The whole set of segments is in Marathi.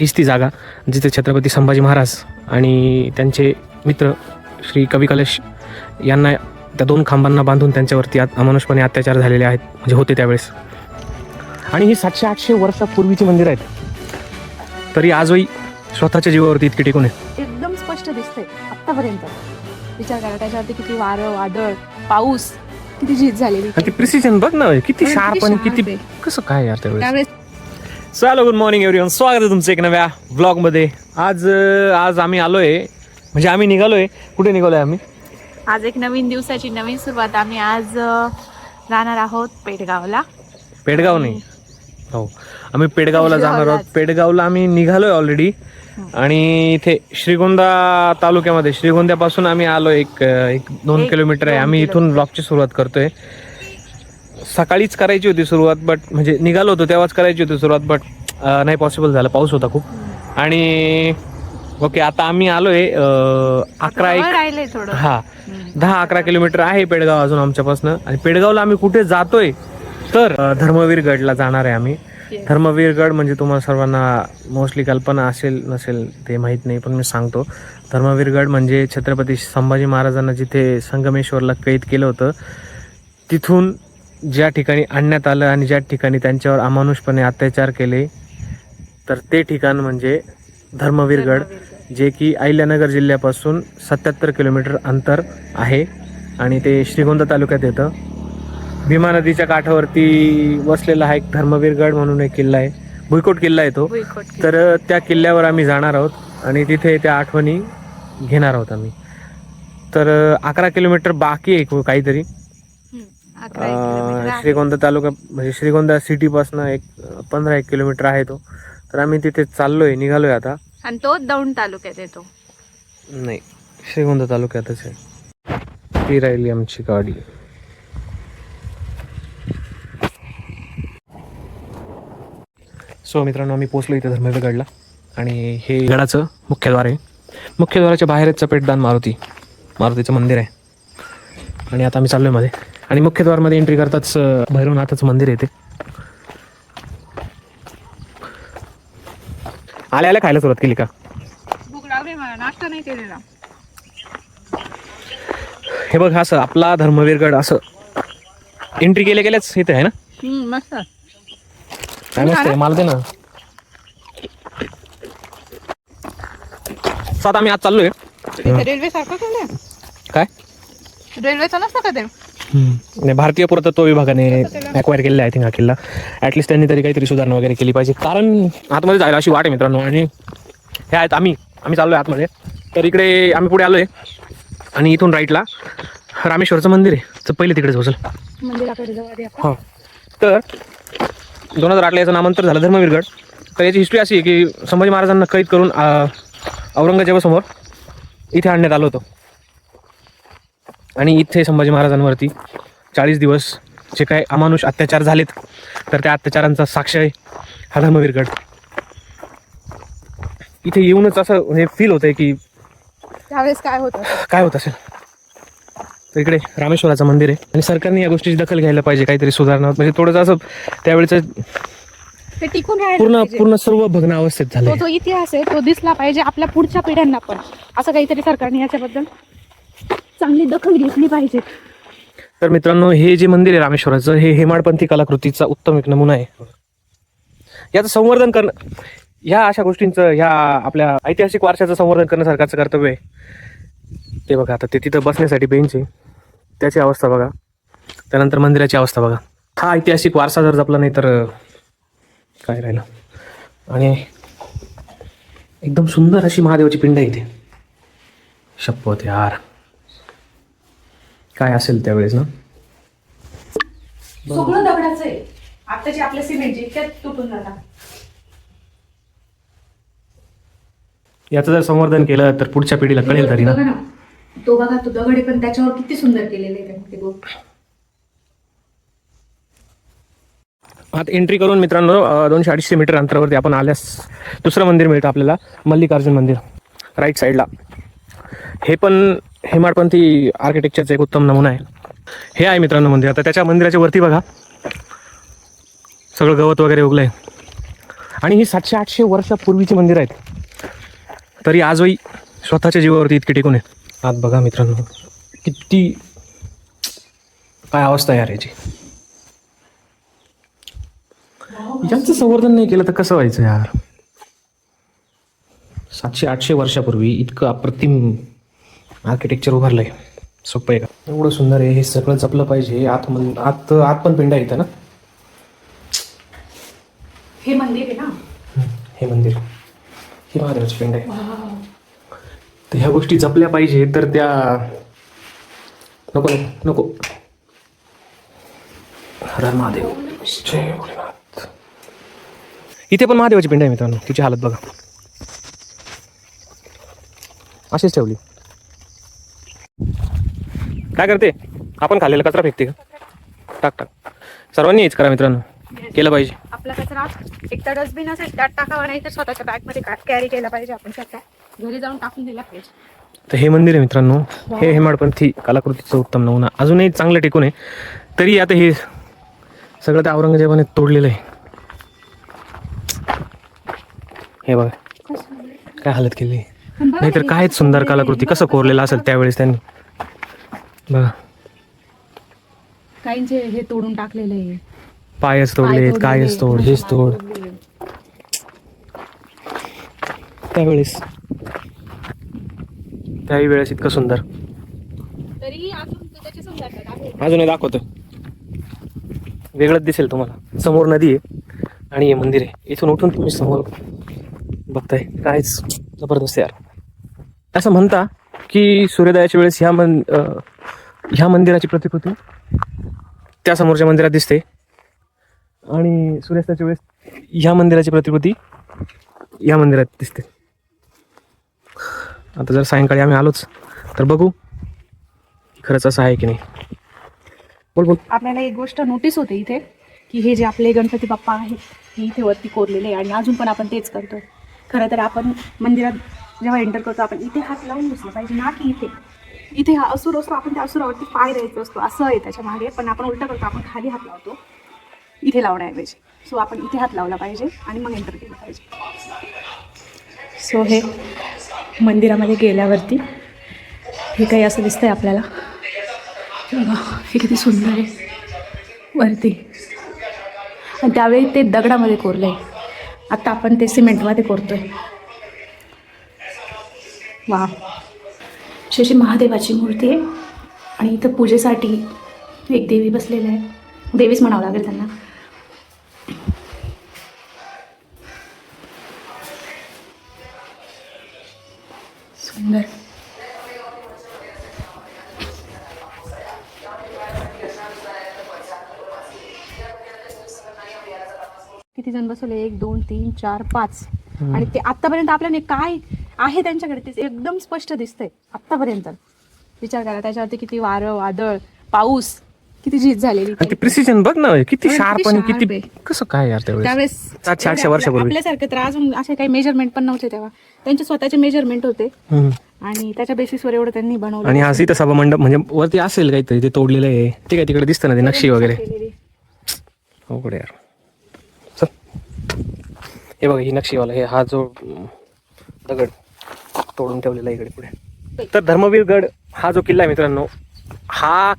हीच ती जागा जिथे छत्रपती संभाजी महाराज आणि त्यांचे मित्र श्री कवी कलेश यांना त्या दोन खांबांना बांधून त्यांच्यावरती आत- अमानुषपणे अत्याचार झालेले आहेत. म्हणजे होते त्यावेळेस. आणि ही सातशे आठशे वर्षापूर्वीची मंदिर आहेत. तरी आजही स्वतःच्या जीवावरती इतकी टिकून आहे एकदम स्पष्ट दिसतंय आतापर्यंत विचार करा त्याच्यावरती किती वारं वादळ पाऊस किती झीज झालेली ते प्रिसिजन बघ ना किती शार्प आणि किती. कसं काय यार त्यावेळेस चलो गुड मॉर्निंग एव्हरीवन स्वागत आहे तुमचं एक नव्या ब्लॉगमध्ये आज आज आम्ही आलोय. म्हणजे आम्ही निघालोय. कुठे निघालोय आम्ही? आज एक नवीन दिवसाची नवीन सुरुवात. आम्ही आज जाणार आहोत पेडगावला. पेडगाव नाही. हो. आम्ही पेडगावला जाणार आहोत. पेडगावला आम्ही निघालोय ऑलरेडी आणि इथे श्रीगोंदा तालुक्यामध्ये श्रीगोंद्यापासून आम्ही आलो एक एक दोन किलोमीटर आहे. आम्ही इथून. ब्लॉगची सुरुवात करतोय. सकाळीच करायची होती सुरुवात बट म्हणजे निघालो होतो तेव्हाच करायची होती सुरुवात बट नाही पॉसिबल झालं. पाऊस होता खूप. आणि ओके आता आम्ही आलोय अकरा एक हा. दहा अकरा किलोमीटर आहे पेडगाव अजून आमच्यापासून. आणि पेडगावला आम्ही कुठे जातोय तर अं, धर्मवीर गडला जाणार आहे आम्ही. Yes. धर्मवीर गड म्हणजे तुम्हाला सर्वांना मोस्टली कल्पना असेल नसेल ते माहीत नाही पण मी सांगतो. धर्मवीर गड म्हणजे छत्रपती संभाजी महाराजांना जिथे संगमेश्वरला कैद केलं होतं तिथून ज्या ठिकाणी आणण्यात आलं आणि ज्या ठिकाणी त्यांच्यावर अमानुषपणे अत्याचार केले तर ते ठिकाण म्हणजे धर्मवीर गड जे की अहिल्यानगर जिल्ह्यापासून सत्याहत्तर किलोमीटर अंतर आहे आणि ते श्रीगोंदा तालुक्यात येतं. भीमा नदीच्या काठावरती वसलेला हा एक धर्मवीर गड म्हणून एक किल्ला आहे. भुईकोट किल्ला आहे तो. तर त्या किल्ल्यावर आम्ही जाणार आहोत आणि तिथे त्या आठवणी घेणार आहोत आम्ही. तर अकरा किलोमीटर बाकी आहे काहीतरी हम्म. अकरा एक किलोमीटर अ, आहे. श्रीगोंदा तालुका म्हणजे श्रीगोंदा सिटीपासून एक पंधरा एक किलोमीटर आहे तो. तर आम्ही तिथे चाललोय निघालोय आता. आणि तो दौंड तालुक्यात येतो. नाही श्रीगोंदा तालुक्यातच आहे. ती राहिली आमची गाडी. सो मित्रांनो आम्ही पोचलो इथे धर्मवीर गडला आणि हे गडाचं मुख्यद्वार आहे. मुख्यद्वाराच्या बाहेरच चपेटदान मारुती मारुतीचं मंदिर आहे. आणि आता आम्ही चाललोयमध्ये. आणि मुख्यद्वारमध्ये एंट्री करताच भैरवनाथाचं मंदिर आहे ते. आल्या आल्या खायला सुरुवात केली का? नाश्ता नाही केलेला. हे बघ असं आपला धर्मवीरगड असं एंट्री केल्या गेल्याच इथे आहे ना? मस्त. काय मस्त आहे मला दे ना. आम्ही आज चाललोय. रेल्वे सारखं काय? रेल्वेचं नसतं का ते? नाही, भारतीय पुरातत्व विभागाने अक्वायर केलेला आहे थिंक हा किल्ला. ॲटलिस्ट त्यांनी तरी काहीतरी सुधारणा वगैरे केली पाहिजे. कारण आतमध्ये जायला अशी वाट आहे मित्रांनो. आणि हे आहेत आम्ही. आम्ही चाललोय आतमध्ये. तर इकडे आम्ही पुढे आलोय. आणि इथून राईटला रामेश्वरचं मंदिर आहे. तर पहिले तिकडेच आपण. हो. तर दोन हजार आठला याचं नामांतर झालं धर्मवीरगड. तर याची हिस्ट्री अशी आहे की संभाजी महाराजांना कैद करून औरंगजेबासमोर इथे आणण्यात आलं होतं. आणि इथे संभाजी महाराजांवरती चाळीस दिवस जे काय अमानुष अत्याचार झालेत तर त्या अत्याचारांचा साक्ष आहे. हा धर्मवीरगड. इथे येऊनच असं हे फील होतंय की त्यावेळेस काय होतं काय होत असेल? तर इकडे रामेश्वराचं मंदिर आहे. आणि सरकारने या गोष्टीची दखल घ्यायला पाहिजे काहीतरी सुधारणा. म्हणजे थोडंसं असं त्यावेळेचं ते टिकून पूर्ण. पूर्ण सर्व भग्न अवस्थेत तो झालंय जो इतिहास आहे तो दिसला पाहिजे आपल्या पुढच्या पिढ्यांना पण. असं काहीतरी सरकारने याच्याबद्दल चांगली दखल घेतली पाहिजे. तर मित्रांनो हे जे मंदिर आहे रामेश्वराचं हे हेमाडपंथी कलाकृतीचा उत्तम एक नमुना आहे. याचं संवर्धन करणं ह्या अशा गोष्टींचं ह्या आपल्या ऐतिहासिक वारशाचं संवर्धन करणं सरकारचं कर्तव्य आहे. ते बघा आता ते तिथं बसण्यासाठी बेंच आहे. त्याची अवस्था बघा. त्यानंतर मंदिराची अवस्था बघा. हा ऐतिहासिक वारसा जर जपला नाही तर काय राहिलं? आणि एकदम सुंदर अशी महादेवाची पिंड आहे इथे. शपथ यार. काय असेल त्यावेळेस ना? सगळं दगडाचं आहे. आताचे आपले सिमेंटचे इतक्यात तुटून जातात याचं जर संवर्धन केलं तर पुढच्या पिढीला कळेल तरी ना? बघा ना. तो बघा तो दगड आहे पण त्याच्यावर किती सुंदर केलेले आहे त्यांनी ते गोष्ट. आता एंट्री करून मित्रांनो अं, दोनशे अडीचशे मीटर अंतरावरती आपण आल्यास दुसरं मंदिर मिळतं आपल्याला मल्लिकार्जुन मंदिर राईट साईडला हे पण हेमाडपंथी आर्किटेक्चरचा एक उत्तम नमुना आहे. हे आहे मित्रांनो मंदिर. आता त्याच्या मंदिराच्या वरती बघा. सगळं गवत वगैरे उगलं आहे आणि ही सातशे आठशे वर्षापूर्वीची मंदिर आहेत. तरी आजही स्वतःच्या जीवावरती इतके टिकून आहेत. आत बघा मित्रांनो. किती काय अवस्था यार याची. यांचं संवर्धन नाही केलं तर कसं व्हायचं यार? सातशे आठशे वर्षापूर्वी इतकं अप्रतिम आर्किटेक्चर उभारलंय. सोपं आहे का? एवढं सुंदर आहे हे सगळं जपलं पाहिजे. आत मन आत आत पण पिंड आहे इथं ना? हे मंदिर आहे ना? हे मंदिर. ही महादेवाची पिंड आहे. तर ह्या गोष्टी जपल्या पाहिजे तर त्या नको नको. नको हर हर महादेव. जय भोलेनाथ. इथे पण महादेवाची पिंड आहे मित्रांनो तिची हालत बघा. अशीच ठेवली. काय करते? आपण खाल्लेला कचरा फेकते का? टाक टाक. सर्वांनी हेच करा मित्रांनो. केलं पाहिजे. आपला कचरा एक तर डस्टबिन असेल त्यात टाकावा नाही तर स्वतःच्या बॅगमध्ये कॅरी केला पाहिजे आपण स्वतः. घरी जाऊन टाकून दिला पाहिजे. तर हे मंदिर आहे मित्रांनो. हे. हेमाडपंथी कलाकृतीचं उत्तम नमुना. अजूनही चांगलं टिकून आहे. तरी आता हे सगळं त्या औरंगजेबाने तोडलेलं आहे. हे बघा. काय हालत केली. नाहीतर कायच सुंदर कलाकृती कसं कोरलेलं असेल त्यावेळेस त्यांनी? बघा. काहींचे हे तोडून टाकलेले आहे. पायच तोडलेले, कायच तोड हेच तोड. त्यावेळेस. त्याही वेळेस इतकं सुंदर. तरी अजून. अजूनही दाखवतो वेगळंच दिसेल तुम्हाला. समोर नदी आहे आणि हे मंदिर आहे. इथून उठून तुम्ही समोर बघताय. कायच जबरदस्त यार. असं म्हणता की सूर्योदयाच्या वेळेस ह्या मन ह्या मंदिराची प्रतिकृती? त्या समोरच्या मंदिरात दिसते. आणि सूर्यास्ताच्या वेळेस ह्या मंदिराची प्रतिकृती या मंदिरात दिसते. आता जर सायंकाळी आम्ही आलोच तर बघू खरंच असं आहे की नाही. बोल बोल. आपल्याला एक गोष्ट नोटीस होते इथे की हे जे आपले गणपती बाप्पा आहेत हे इथे वरती कोरलेले आणि अजून पण आपण तेच करतोय. खरं तर आपण मंदिरात जेव्हा एंटर करतो आपण इथे हात लावून बसला पाहिजे ना की इथे. इथे हा असुर असतो आपण त्या असुरावरती पाय द्यायचा असतो असं आहे त्याच्यामागे. पण आपण उलटं करतो आपण खाली हात लावतो. इथे लावण्याऐवजी. सो आपण इथे हात लावला पाहिजे आणि मग एंटर केलं पाहिजे. सो हे मंदिरामध्ये गेल्यावरती हे काही असं दिसतंय आपल्याला? हे किती सुंदर आहे. वरती. आणि त्यावेळी ते दगडामध्ये कोरलं आहे आत्ता आपण ते सिमेंटमध्ये कोरतो आहे वा. शेषी महादेवाची मूर्ती आहे. आणि इथं पूजेसाठी एक देवी बसलेली आहे. देवीच म्हणावं लागेल त्यांना. सुंदर. किती जण बसवले? एक दोन तीन चार पाच. आणि ते आतापर्यंत आपल्याला काय आहे त्यांच्याकडे ते एकदम स्पष्ट दिसतंय आतापर्यंत विचार करा त्याच्यावरती किती वारं वादळ पाऊस किती झीज झालेली आणि ते प्रिसिजन बघ ना किती आणि शार्प किती आणि sharp किती आहे. कसं काय यार त्यावेळेस? त्यावेळेस सातशे आठशे आपल्या- वर्षापूर्वी. आपल्यासारखं तर अजून असे काही मेजरमेंट पण नव्हते तेव्हा. त्यांचे स्वतःचे मेजरमेंट होते. हम्म. आणि त्याच्या बेसिसवर एवढं त्यांनी बनवलं. आणि आज इथं सभा मंडप म्हणजे वरती असेल काहीतरी ते तोडलेलं आहे. ते काय तिकडे दिसतं ना ते नक्षी वगैरे? केलेली. अवघड आहे यार. चल. हे बघा ही नक्षीवाला हे हा जो अं, दगड. तोडून ठेवलेला आहे इकडे पुढे. तर धर्मवीर गड हा जो किल्ला आहे मित्रांनो हा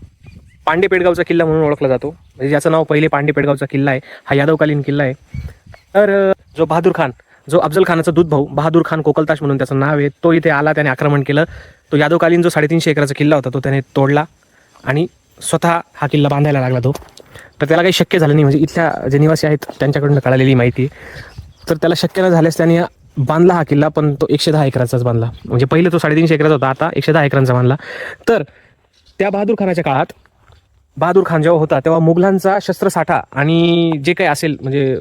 पांडे पेडगावचा किल्ला म्हणून ओळखला जातो. म्हणजे ज्याचं नाव पहिले पांडे पेडगावचा किल्ला आहे हा यादवकालीन किल्ला आहे. तर जो बहादूर खान जो अफजल खानाचा दूध भाऊ बहादूर खान कोकलताश म्हणून त्याचं नाव आहे तो इथे आला त्याने आक्रमण केलं. तो यादवकालीन जो साडेतीनशे एकराचा किल्ला होता तो त्याने तोडला आणि स्वतः हा किल्ला बांधायला लागला तो. तर त्याला काही शक्य झालं नाही म्हणजे इथल्या जे निवासी आहेत त्यांच्याकडून कळालेली माहिती तर त्याला शक्य न झाल्यास त्याने बांधला हा किल्ला पण तो एकशे दहा एकराचाच बांधला. म्हणजे पहिले तो साडेतीनशे एकराचा होता आता एकशे दहा एकरांचा बांधला. तर त्या बहादूर खानाच्या काळात बहादूर खान जेव्हा होता तेव्हा मुघलांचा शस्त्रसाठा आणि जे काही असेल म्हणजे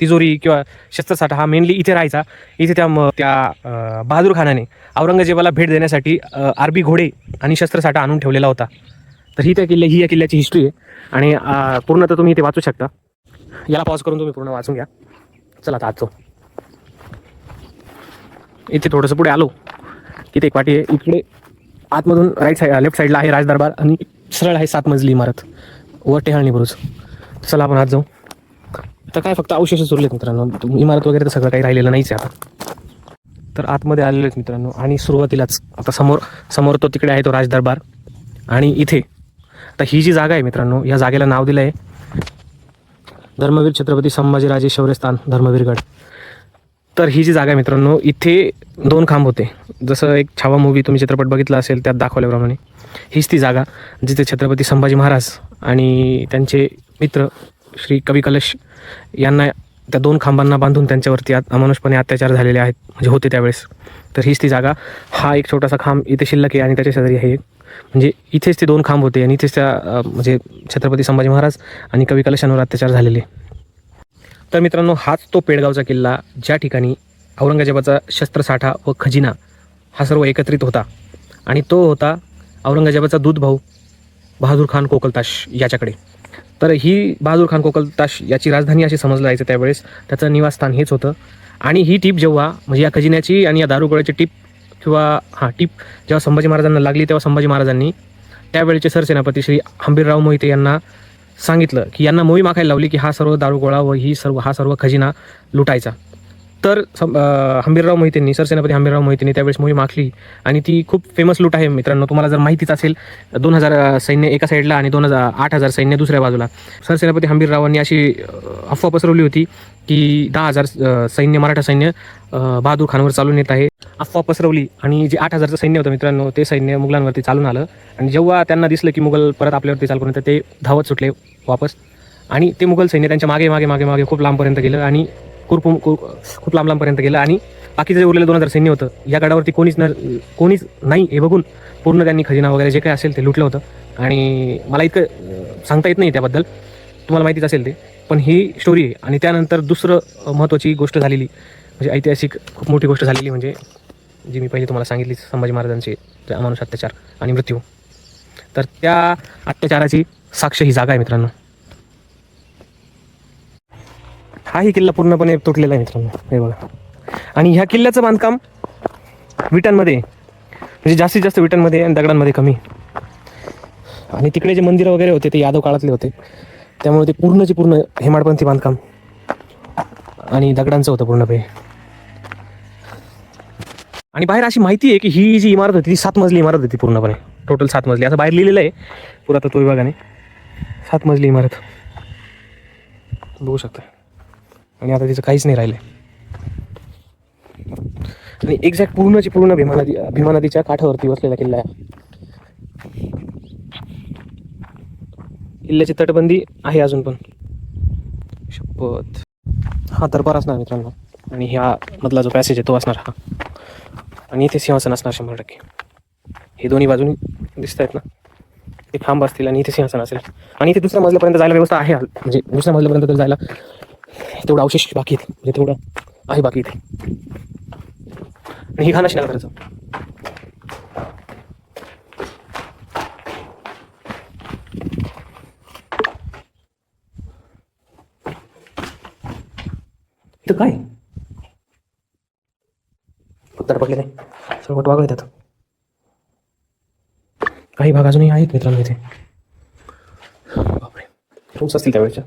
तिजोरी किंवा शस्त्रसाठा हा मेनली इथे राहायचा. इथे त्या त्या बहादूर खानाने औरंगजेबाला भेट देण्यासाठी अरबी आरबी घोडे आणि शस्त्रसाठा आणून ठेवलेला होता. तर ही त्या किल्ल्या ही या किल्ल्याची हिस्ट्री आहे. आणि पूर्ण तर तुम्ही इथे वाचू शकता. याला पॉज करून तुम्ही पूर्ण वाचून घ्या. चला आता आजचो. इथे थोडंसं पुढे आलो. इथे एक वाटी आहे. इकडे आतमधून राईट साईड लेफ्ट साईडला आहे राजदरबार आणि सरळ आहे सात मजली इमारत. वर टेहाळणी बुरुज. चला आपण आज जाऊ. तर काय फक्त अवशेषच उरलेत मित्रांनो. इमारत वगैरे तर सगळं काही राहिलेलं नाहीच आहे आता. तर आतमध्ये आलेले आहेत मित्रांनो. आणि सुरुवातीलाच आता समोर समोर तो तिकडे आहे तो राजदरबार. आणि इथे आता ही जी जागा आहे मित्रांनो या जागेला नाव दिलं आहे धर्मवीर छत्रपती संभाजीराजे शौर्यस्थान धर्मवीरगड. तर ही जी जागा आहे मित्रांनो इथे दोन खांब होते. जसं एक छावा मूवी तुम्ही चित्रपट बघितला असेल त्यात दाखवल्याप्रमाणे. हीच ती जागा जिथे छत्रपती संभाजी महाराज आणि त्यांचे मित्र श्री कवी कलश यांना त्या दोन खांबांना बांधून त्यांच्यावरती आत- अमानुषपणे अत्याचार झालेले आहेत म्हणजे होते त्यावेळेस. तर हीच ती जागा. हा एक छोटासा खांब इथे शिल्लक आहे आणि त्याच्या शेजारी आहे म्हणजे इथेच ते दोन खांब होते आणि इथेच त्या म्हणजे छत्रपती संभाजी महाराज आणि कवी कलशांवर अत्याचार झालेले. तर मित्रांनो हाच तो पेडगावचा किल्ला ज्या ठिकाणी औरंगजेबाचा शस्त्रसाठा व खजिना हा सर्व एकत्रित होता. आणि तो होता औरंगजेबाचा दूध भाऊ बहादूर खान कोकलताश याच्याकडे. तर ही बहादूर खान कोकलताश याची राजधानी अशी समजलं जायचं त्यावेळेस. त्याचं निवासस्थान हेच होतं. आणि ही टीप जेव्हा म्हणजे या खजिन्याची आणि या दारुगोळ्याची टीप किंवा हां टीप जेव्हा संभाजी महाराजांना लागली तेव्हा संभाजी महाराजांनी त्यावेळेचे सरसेनापती श्री हंबीरराव मोहिते यांना सांगितलं की यांना मोही माखायला लावली की हा सर्व दारुगोळा व ही सर्व हा सर्व खजिना लुटायचा. तर हंबीरराव मोहितेंनी सरसेनापती हंबीरराव मोहितेंनी त्यावेळेस मोहीम आखली आणि ती खूप फेमस लूट आहे मित्रांनो. तुम्हाला जर माहितीच असेल दोन हजार सैन्य एका साईडला आणि दोन हजार आठ हजार सैन्य दुसऱ्या बाजूला. सरसेनापती हंबीररावांनी अशी अफवा पसरवली होती की दहा हजार सैन्य मराठा सैन्य बहादूर खानवर चालून येत आहे. अफवा पसरवली आणि जे आठ हजारचं सैन्य होतं मित्रांनो ते सैन्य मुघलांवरती चालून आलं. आणि जेव्हा त्यांना दिसलं की मुघल परत आपल्यावरती चालू करून ते धावत सुटले वापस. आणि ते मुघल सैन्य त्यांच्या मागे मागे मागे मागे खूप लांबपर्यंत गेलं आणि खूप खूप लांब लांबपर्यंत गेलं. आणि बाकीचं जे उरलेलं दोन हजार सैन्य होतं या गडावरती कोणीच न कोणीच नाही हे बघून पूर्ण त्यांनी खजिना वगैरे जे काही असेल ते लुटलं होतं. आणि मला इतकं सांगता येत नाही त्याबद्दल. तुम्हाला माहितीच असेल ते. पण ही स्टोरी आहे. आणि त्यानंतर दुसरं महत्त्वाची गोष्ट झालेली म्हणजे ऐतिहासिक खूप मोठी गोष्ट झालेली म्हणजे जी मी पहिले तुम्हाला सांगितली संभाजी महाराजांचे अमानुष अत्याचार आणि मृत्यू. तर त्या अत्याचाराची साक्ष ही जागा आहे मित्रांनो. हाही किल्ला पूर्णपणे तुटलेला आहे मित्रांनो हे बघा. आणि ह्या किल्ल्याचं बांधकाम विटांमध्ये म्हणजे जास्तीत जास्त विटांमध्ये आणि दगडांमध्ये कमी. आणि तिकडे जे मंदिरं वगैरे होते ते यादव काळातले होते. त्यामुळे ते पूर्णचे पूर्ण हेमाडपंथी बांधकाम आणि दगडांचं होतं पूर्णपणे. आणि बाहेर अशी माहिती आहे की ही जी इमारत होती ती सात मजली इमारत होती पूर्णपणे. टोटल सात मजली. असं बाहेर लिहिलेलं आहे पुरातत्व विभागाने. सात मजली इमारत. बघू शकता. आणि आता तिचं काहीच नाही राहिलं आणि एक्झॅक्ट पूर्णची पूर्ण भीमा नदी भीमा नदीच्या काठावरती वसलेला किल्ला आहे. किल्ल्याची तटबंदी आहे अजून पण. शपथ. हा दरबार असणार मित्रांनो. आणि ह्या मधला जो पॅसेज आहे तो असणार हा. आणि इथे सिंहासन असणार शंभर टक्के. हे दोन्ही बाजूनी दिसत आहेत ना. ते खांब असतील आणि इथे सिंहासन असेल. आणि इथे दुसऱ्या मजल्यापर्यंत जायला व्यवस्था आहे. म्हणजे दुसऱ्या मजल्यापर्यंत तर जायला तेवढं अवशेष बाकी आहेत. म्हणजे तेवढं आहे बाकी इथे. आणि ही खानाशी नगराचं. इथं काय? उत्तर पडले नाही सर्व वागळे त्यात. काही भाग अजूनही आहेत मित्रांनो इथे. बापरे. रूम्स असतील त्यावेळेच्या.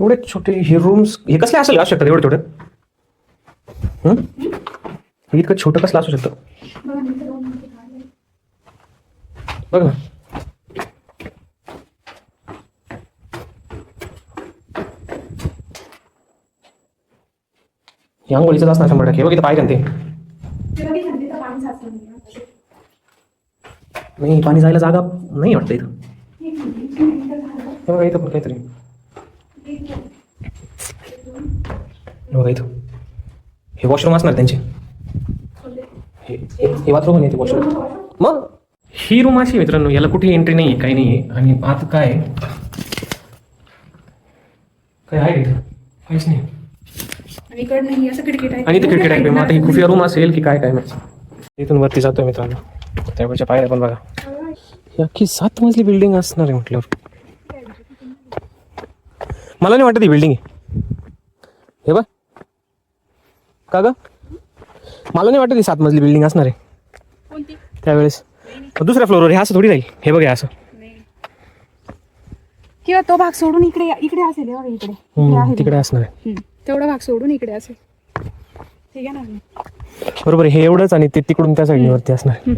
एवढे छोटे हे रूम्स हे कसले असेल असू शकतात एवढे छोटे हे इतकं छोटं कसलं असू शकतं? बघ ना. हे आंघोळीचंच असणार शंभर टक्के. बघ इथं पाहिजे ते नाही पाणी जायला जागा नाही वाटतं इथं. हे बघा इथं पण काहीतरी. हे बघा इथं. हे वॉशरूम असणार त्यांचे. हे बाथरूम नाही ते वॉशरूम मग? ही रूम अशी मित्रांनो याला कुठे एंट्री नाही आहे काही नाही आहे आणि आत काय आहे? काय आहे काहीच नाही. आणि इकडनं ही असं खिडकी टाईप आणि इथे खिडकी आहे. मग आता ही खुफिया रूम असेल की काय काय माहिती. इथून वरती जातोय मित्रांनो. त्यावेळच्या पायऱ्या पण बघा. ही अख्खी सात मजली बिल्डिंग असणार आहे म्हटल्यावर. मला नाही वाटत ही बिल्डिंग आहे. हे बघ. का ग? मला नाही वाटत ही सात मजली बिल्डिंग असणार आहे. कोणती? त्यावेळेस. दुसऱ्या फ्लोअरवर हे असं थोडी राहील. हे बघ असं. किंवा तो भाग सोडून इकडे इकडे असेल हे बघा इकडे. इकडे तिकडे असणार आहे. तेवढा भाग सोडून इकडे असेल ठीक आहे ना? बरोबर हे एवढंच आणि ते तिकडून त्या साईडने वरती असणार.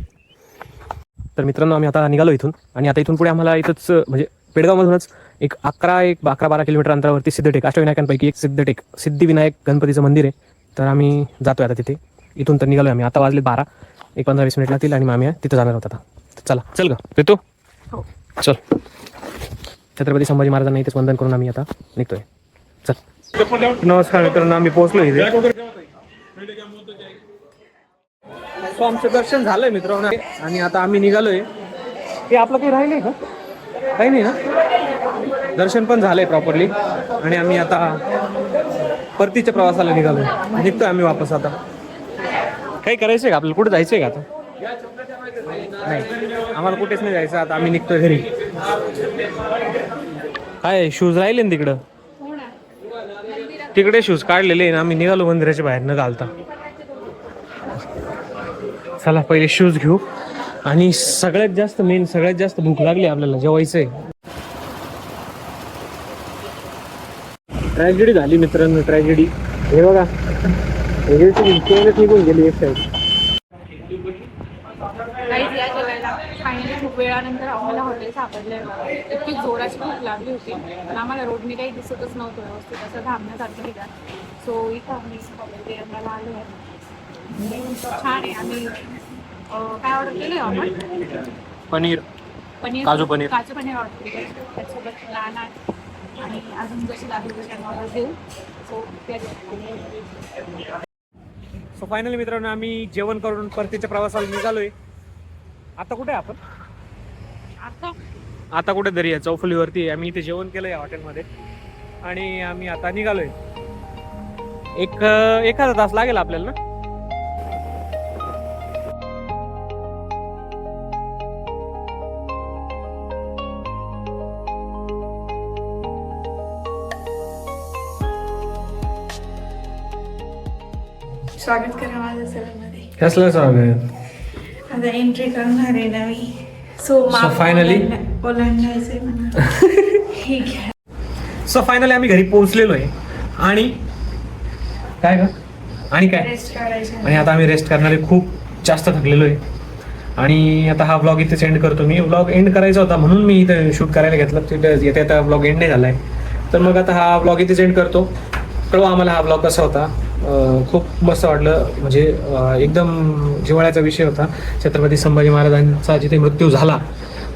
तर मित्रांनो आम्ही आता निघालो इथून आणि आता इथून पुढे आम्हाला इथंच म्हणजे पेडगावमधूनच एक अकरा एक अकरा बारा किलोमीटर अंतरावरती सिद्धटेक अष्टविनायकांपैकी एक सिद्धटेक सिद्धिविनायक गणपतीचं मंदिर आहे. तर आम्ही जातोय आता तिथे. इथून तर निघालो आम्ही. आता वाजले बारा. एक पंधरा वीस मिनिट लागतील आणि आम्ही तिथं जाणार आहोत आता. चला चल ग. येतो हो. चल. छत्रपती संभाजी महाराजांना इथेच वंदन करून आम्ही आता निघतोय. चल. नमस्कार मित्रांनो आम्ही पोहोचलो इथे. सो आमचं दर्शन झालंय मित्रांनो. आणि आता आम्ही निघालोय. हे आपलं काही राहिलंय का? काही नाही ना? दर्शन पण झालंय प्रॉपरली आणि आम्ही आता परतीच्या प्रवासाला निघालोय. निघतोय आम्ही वापस आता. काही करायचंय का? आपल्याला कुठे जायचंय का आता? नाही. आम्हाला कुठेच नाही जायचं. आता आम्ही निघतोय घरी. काय शूज राहिले ना तिकडं? तिकडे शूज काढलेले आहे ना आम्ही निघालो मंदिराच्या बाहेर न घालता. चला पहिले शूज घेऊ. आणि सगळ्यात जास्त मेन सगळ्यात जास्त भूक लागली आपल्याला जेवायचंय. ट्रॅजेडी झाली मित्रांनो ट्रॅजेडी हे बघा. निघून गेली एक साईड काहीच या जेवायला फायनली खूप वेळानंतर आम्हाला हॉटेल सापडलं इतकी जोराची भूक लागली होती. पण आम्हाला रोडने काही दिसतच नव्हतं व्यवस्थित. असं थांबण्यासारखं ठिकाण सो इथं आम्ही हॉटेल केरळला आलो आहे. छान आहे. आम्ही काय ऑर्डर केलं आपण? पनीर. पनीर. काजू पनीर. काजू पनीर ऑर्डर केलं त्याच्यासोबत नान आहे. आणि अजून जशी लागली तशी ऑर्डर देऊ. सो सो फायनली मित्रांनो आम्ही जेवण करून परतीच्या प्रवासाला निघालोय. आता कुठे आहे आपण? आता आता कुठे तरी आहे. चौफुलीवरती. आम्ही इथे जेवण केलं या हॉटेलमध्ये. आणि आम्ही आता निघालोय. एक एखादा तास लागेल आपल्याला ना? स्वागत करा माझं सरांमध्ये कसलं स्वागत? आता एंट्री करणार आहे ना मी. So So finally? ओलांडायचंय मला हे। घ्या सो फायनली आम्ही घरी पोहोचलेलो आहे आणि काय ग? आणि काय? आणि आता आम्ही रेस्ट करणारे खूप जास्त थकलेलो आहे आणि आता हा ब्लॉग इथे सेंड करतो मी. ब्लॉग एंड करायचा होता म्हणून मी इथे शूट करायला घेतलं. तिथे येता येता ब्लॉग एंड नाही झाला आहे तर मग आता हा ब्लॉग इथे सेंड करतो. कळवा आम्हाला हा ब्लॉग कसा होता. खूप मस्त वाटलं. म्हणजे एकदम जिव्हाळ्याचा विषय होता. छत्रपती संभाजी महाराजांचा जिथे मृत्यू झाला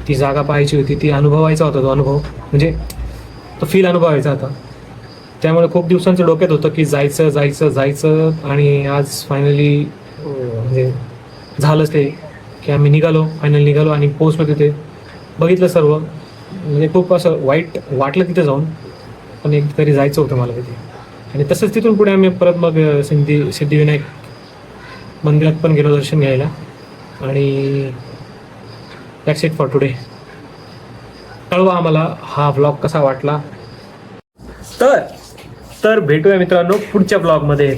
ती जागा पाहायची होती ती अनुभवायचा होता तो अनुभव. म्हणजे तो फील अनुभवायचा होता. त्यामुळे खूप दिवसांचं डोक्यात होतं की जायचं जायचं जायचं. आणि आज फायनली म्हणजे झालंच ते की आम्ही निघालो फायनल निघालो आणि पोचलो तिथे. बघितलं सर्व. म्हणजे खूप असं वाईट वाटलं तिथे जाऊन. पण एक तरी जायचं होतं मला तिथे. आणि तसंच तिथून पुढे आम्ही परत मग सिद्धी सिद्धिविनायक मंदिरात पण गेलो दर्शन घ्यायला. आणि दॅट्स इट फॉर टुडे कळवा आम्हाला हा ब्लॉग कसा वाटला. तर तर भेटूया मित्रांनो पुढच्या ब्लॉगमध्ये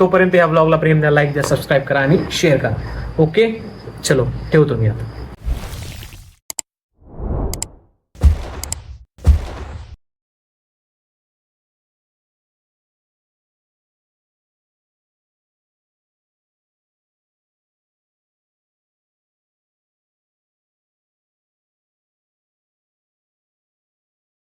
तोपर्यंत या ब्लॉगला प्रेम द्या लाईक द्या सबस्क्राईब करा आणि शेअर करा. ओके चलो ठेवतो मी आता.